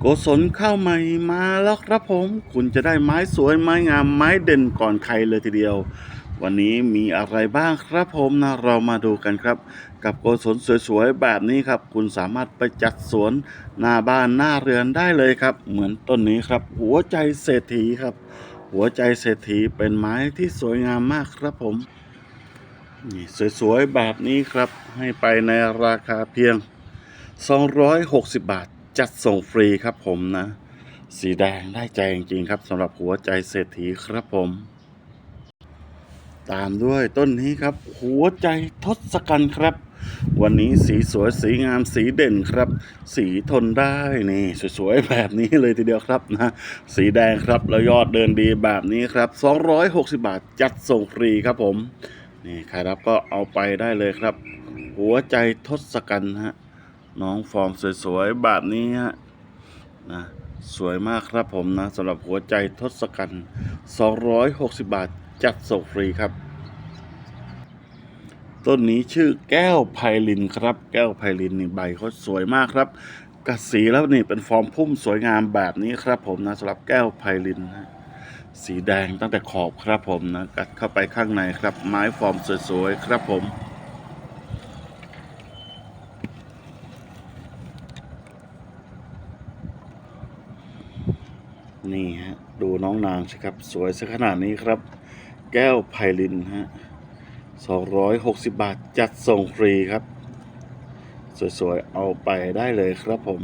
โกศลข้าวใหม่มาแล้วครับผม คุณจะได้ไม้สวยไม้งามไม้เด่นก่อนใครเลยทีเดียว วันนี้มีอะไรบ้างครับผมนะเรามาดูกันครับ กับโกศลสวยๆแบบนี้ครับ คุณสามารถไปจัดสวนหน้าบ้านหน้าเรือนได้เลยครับ เหมือนต้นนี้ครับ หัวใจเศรษฐีครับ หัวใจเศรษฐีเป็นไม้ที่สวยงามมากครับผมนี่สวยๆแบบนี้ครับ ให้ไปในราคาเพียง 260 บาท จัดส่งฟรีครับผมนะ สีแดงได้ใจจริงๆครับสำหรับหัวใจเศรษฐีครับผม ตามด้วยต้นนี้ครับ หัวใจทศกัณฐ์ครับ วันนี้สีสวยสีงามสีเด่นครับ สีทนได้นี่สวยๆแบบนี้เลยทีเดียวครับนะสีแดงครับแล้วยอดเดินดีแบบนี้ครับ 260 บาทจัดส่งฟรีครับผมนี่ใครรับก็เอาไปได้เลยครับ หัวใจทศกัณฐ์ฮะ น้องฟอร์มสวยๆแบบนี้ฮะนะสวยมากครับผมนะสำหรับหัวใจทศกัณฐ์260 บาทจัดส่งฟรีครับ ต้นนี้ชื่อแก้วไพลินครับ แก้วไพลินนี่ใบเขาสวยมากครับกัดสีแล้วนี่เป็นฟอร์มพุ่มสวยงามแบบนี้ครับผมนะสำหรับแก้วไพลินฮะสีแดงตั้งแต่ขอบครับผมนะกัดเข้าไปข้างในครับ ไม้ฟอร์มสวยๆครับผม นี่ฮะ ดูน้องนางสิครับ สวยซะขนาดนี้ครับ แก้วไพลินฮะ260บาทจัดส่งฟรีครับ สวยๆ เอาไปได้เลยครับผม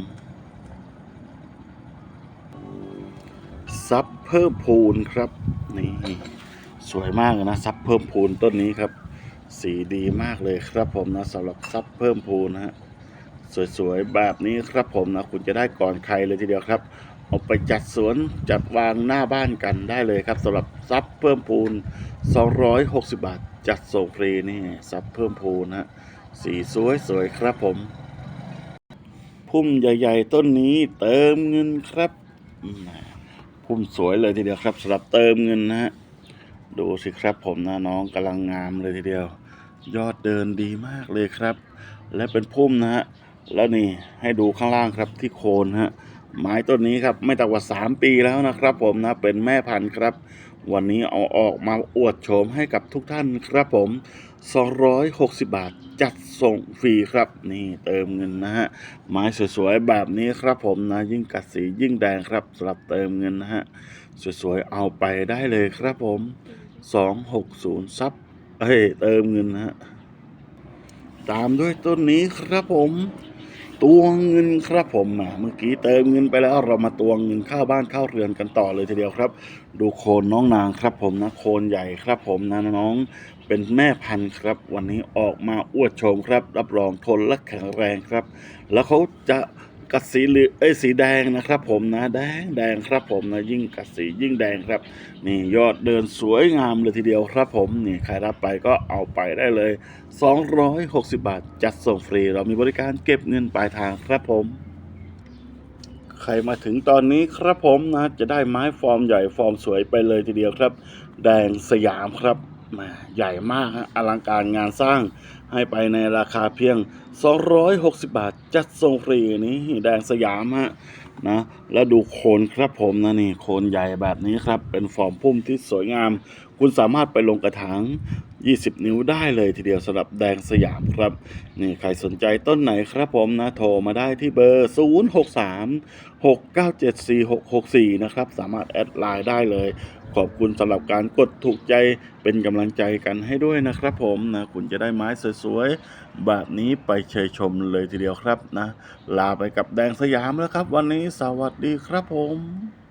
ซับเพิ่มพูนครับ นี่ สวยมากเลยนะซับเพิ่มพูนต้นนี้ครับ สีดีมากเลยครับผมนะสำหรับซับเพิ่มพูนนะฮะสวยๆ แบบนี้ครับผมนะ คุณจะได้ก่อนใครเลยทีเดียวครับ เอาไปจัดสวนจัดวางหน้าบ้านกันได้เลยครับสำหรับซับเพิ่มพูน 260 บาท จัดส่งฟรีนี่ซับเพิ่มพูนฮะสีสวยๆครับผม พุ่มใหญ่ๆ ต้นนี้เติมเงินครับ พุ่มสวยเลยทีเดียวครับสำหรับเติมเงินนะฮะดูสิครับผมนะน้องกำลังงามเลยทีเดียว ยอดเดินดีมากเลยครับ และเป็นพุ่มนะฮะแล้วนี่ให้ดูข้างล่างครับที่โคนฮะ ไม้ต้นนี้ครับไม่ต่ำกว่า 3 ปีแล้วนะครับผมนะเป็นแม่พันธุ์ครับ วันนี้เอาออกมาอวดโฉมให้กับทุกท่านครับผม 260 บาทจัดส่งฟรีครับ นี่เติมเงินนะฮะไม้สวยๆแบบนี้ครับผมนะยิ่งกัดสียิ่งแดงครับสำหรับเติมเงินนะฮะสวยๆเอาไปได้เลยครับผม 260ซับเอ้ยเติมเงินนะฮะตามด้วยต้นนี้ครับผม ตวงเงินครับผมเมื่อกี้เติมเงินไปแล้วเรามาตวงเงินข้าวบ้านข้าวเรือนกันต่อเลยทีเดียวครับ ดูโคนน้องนางครับผมนะโคนใหญ่ครับผมนะน้องเป็นแม่พันธุ์ครับ วันนี้ออกมาอวดโฉมครับ รับรองทนและแข็งแรงครับ แล้วเขาจะ กัดสีเหลืองเอ้ยสีแดงนะครับ ผมนะแดงแดงครับผมนะยิ่งกัดสียิ่งแดงครับ นี่ยอดเดินสวยงามเลยทีเดียวครับ ผมนี่ใครรับไปก็เอาไปได้เลย 260 บาท จัดส่งฟรี เรามีบริการเก็บเงินปลายทางครับผมใครมาถึงตอนนี้ครับผมนะจะได้ไม้ฟอร์มใหญ่ฟอร์มสวยไปเลยทีเดียวครับ แดงสยามครับ ใหญ่มากฮะอลังการงานสร้างให้ไปในราคาเพียง 260 บาท จัดส่งฟรีนี่แดงสยามฮะนะแล้วดูโคนครับผมนะนี่โคนใหญ่แบบนี้ครับ เป็นฟอร์มพุ่มที่สวยงาม คุณสามารถไปลงกระถาง 20 นิ้วได้เลยทีเดียวสำหรับแดงสยามครับ นี่ใครสนใจต้นไหนครับผมนะ โทรมาได้ที่เบอร์ 063 697 4664 นะครับ สามารถแอดไลน์ได้เลย ขอบคุณสำหรับการกดถูกใจเป็นกำลังใจกันให้ด้วยนะครับผมนะคุณจะได้ไม้สวยๆแบบนี้ไปเชยชมเลยทีเดียวครับนะ ลาไปกับแดงสยามแล้วครับ วันนี้สวัสดีครับผม